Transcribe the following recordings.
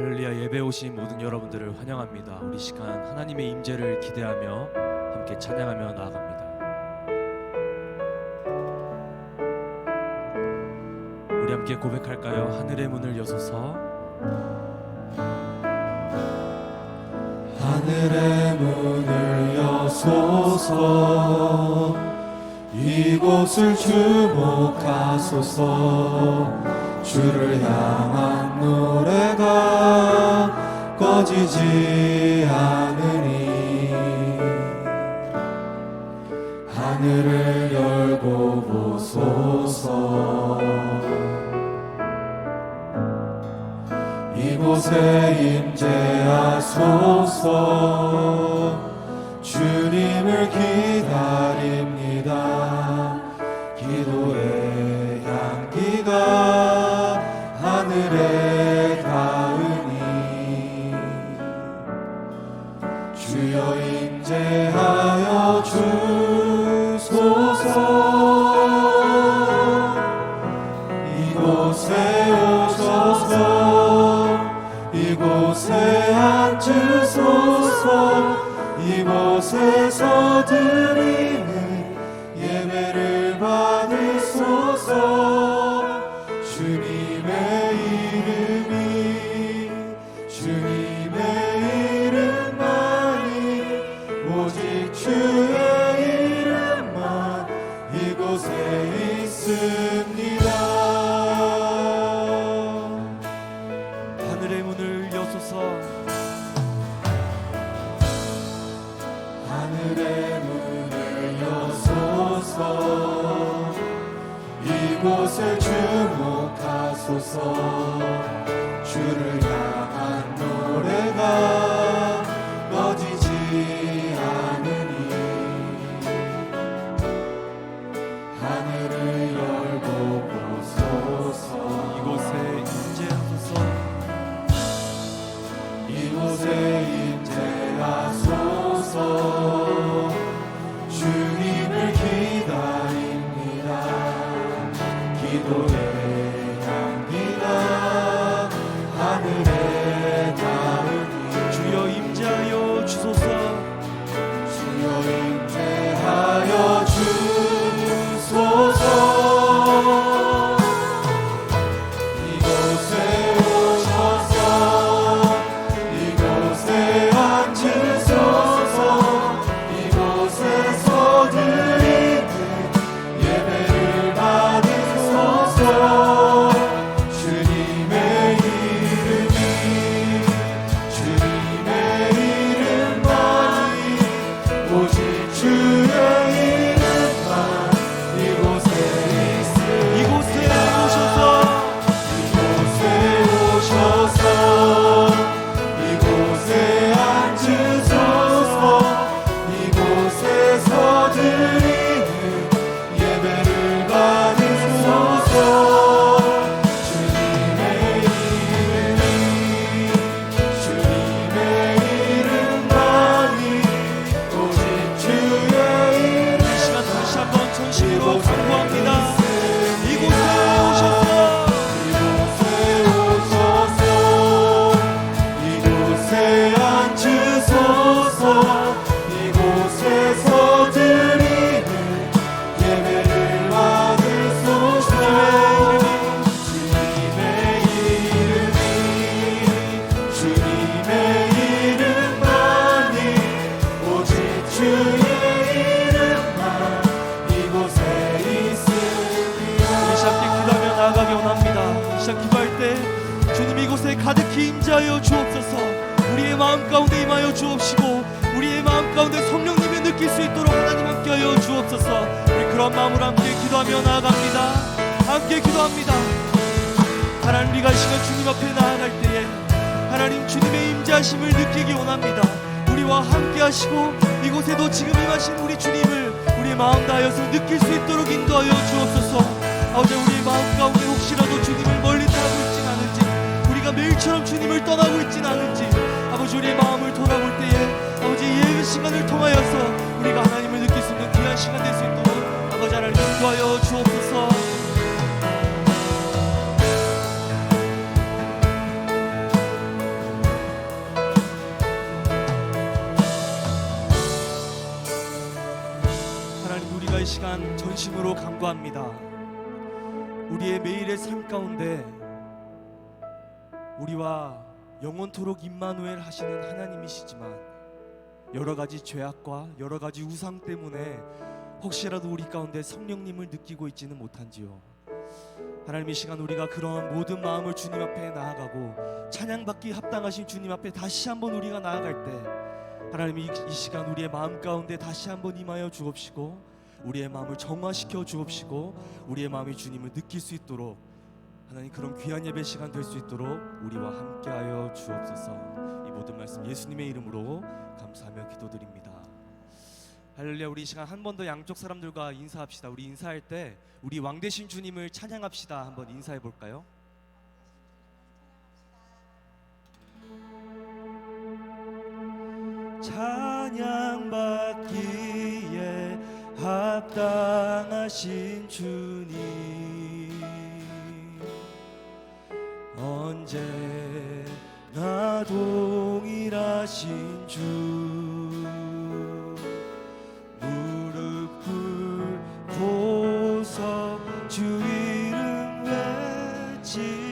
할렐루야 예배 오신 모든 여러분들을 환영합니다. 우리 시간 하나님의 임재를 기대하며 함께 찬양하며 나아갑니다. 우리 함께 고백할까요? 하늘의 문을 여소서 하늘의 문을 여소서 이곳을 주목하소서 주를 향한 꺼지지 않으니 하늘을 열고 보소서. 이곳에 임재하소서. 주님을 기다립니다. 기도의 향기가 하늘에 주를 향 하나님 이 시간 주님 앞에 나아갈 때에 하나님 주님의 임재하심을 느끼기 원합니다. 우리와 함께 하시고 이곳에도 지금 임하신 우리 주님을 우리의 마음 다하여서 느낄 수 있도록 인도하여 주옵소서. 아버지 우리의 마음 가운데 혹시라도 주님을 멀리 떠나고 있진 않은지 우리가 매일처럼 주님을 떠나고 있진 않은지 아버지 우리의 마음을 돌아볼 때에 아버지 이 예배 시간을 통하여서 우리가 하나님을 느낄 수 있는 귀한 시간 될 수 있도록 아버지 하나님 인도하여 주옵소서. 시간 전심으로 간구합니다. 우리의 매일의 삶 가운데 우리와 영원토록 임마누엘 하시는 하나님이시지만 여러 가지 죄악과 여러 가지 우상 때문에 혹시라도 우리 가운데 성령님을 느끼고 있지는 못한지요. 하나님 이 시간 우리가 그런 모든 마음을 주님 앞에 나아가고 찬양받기 합당하신 주님 앞에 다시 한번 우리가 나아갈 때 하나님 이, 이 시간 우리의 마음 가운데 다시 한번 임하여 주옵시고 우리의 마음을 정화시켜 주옵시고 우리의 마음이 주님을 느낄 수 있도록 하나님 그런 귀한 예배 시간 될 수 있도록 우리와 함께하여 주옵소서. 이 모든 말씀 예수님의 이름으로 감사하며 기도드립니다. 할렐루야. 우리 이 시간 한 번 더 양쪽 사람들과 인사합시다. 우리 인사할 때 우리 왕 대신 주님을 찬양합시다. 한번 인사해 볼까요? 찬양받기에 합당하신 주님. 언제나 동일하신 주. 무릎 꿇고서 주 이름 외치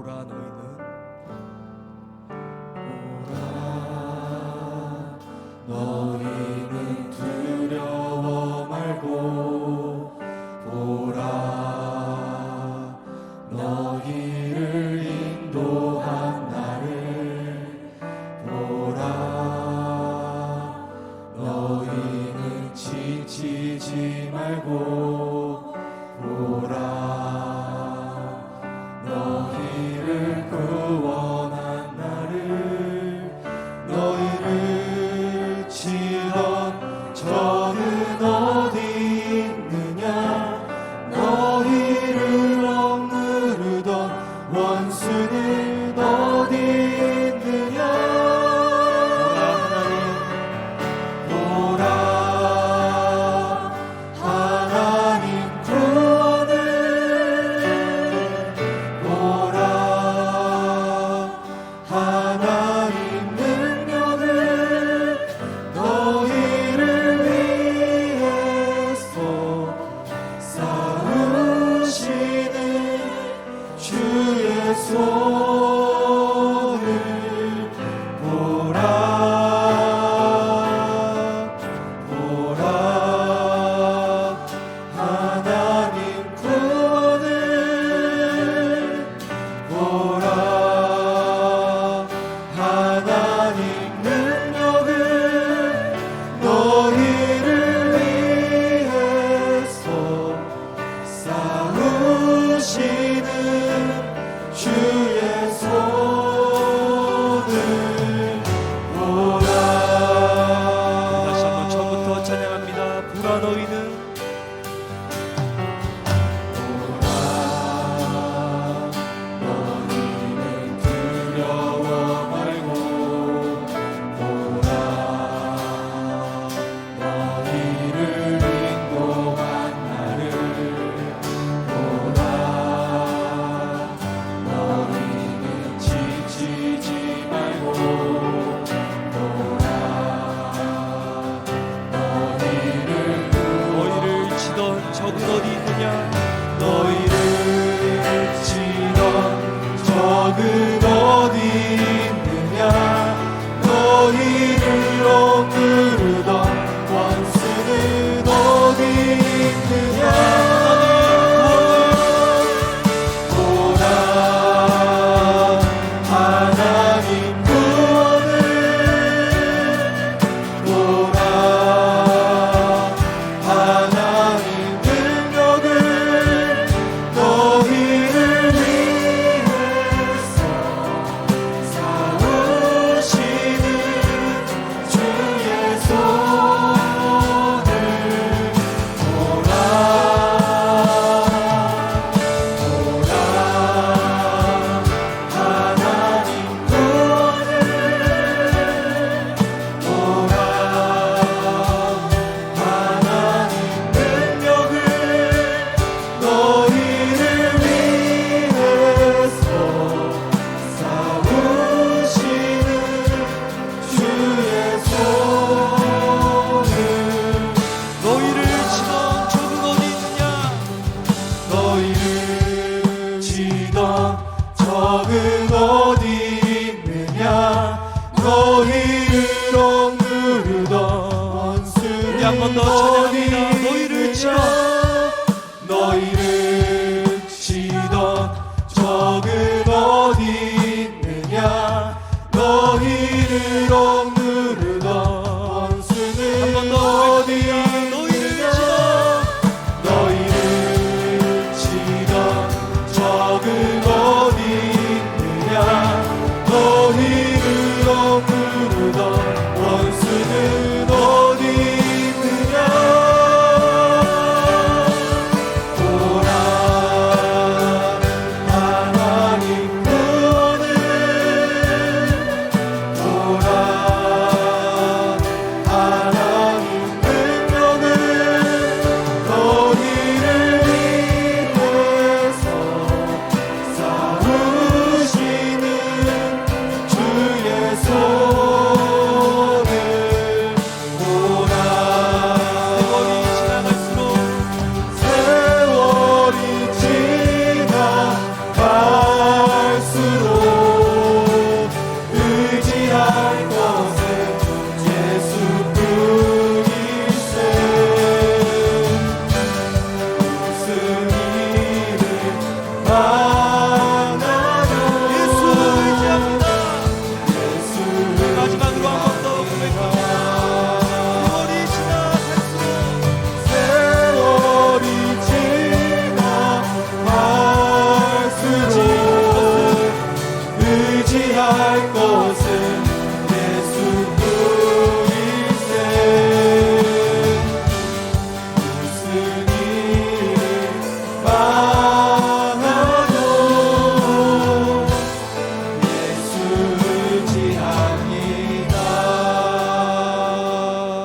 보라 너희는. 보라 너희는 두려워 말고. 보라 너희를 인도한 나를. 보라 너희는 지치지 말고. 보라 너희를 구원. 너희는 одного дня, той 너희를 지라 너희를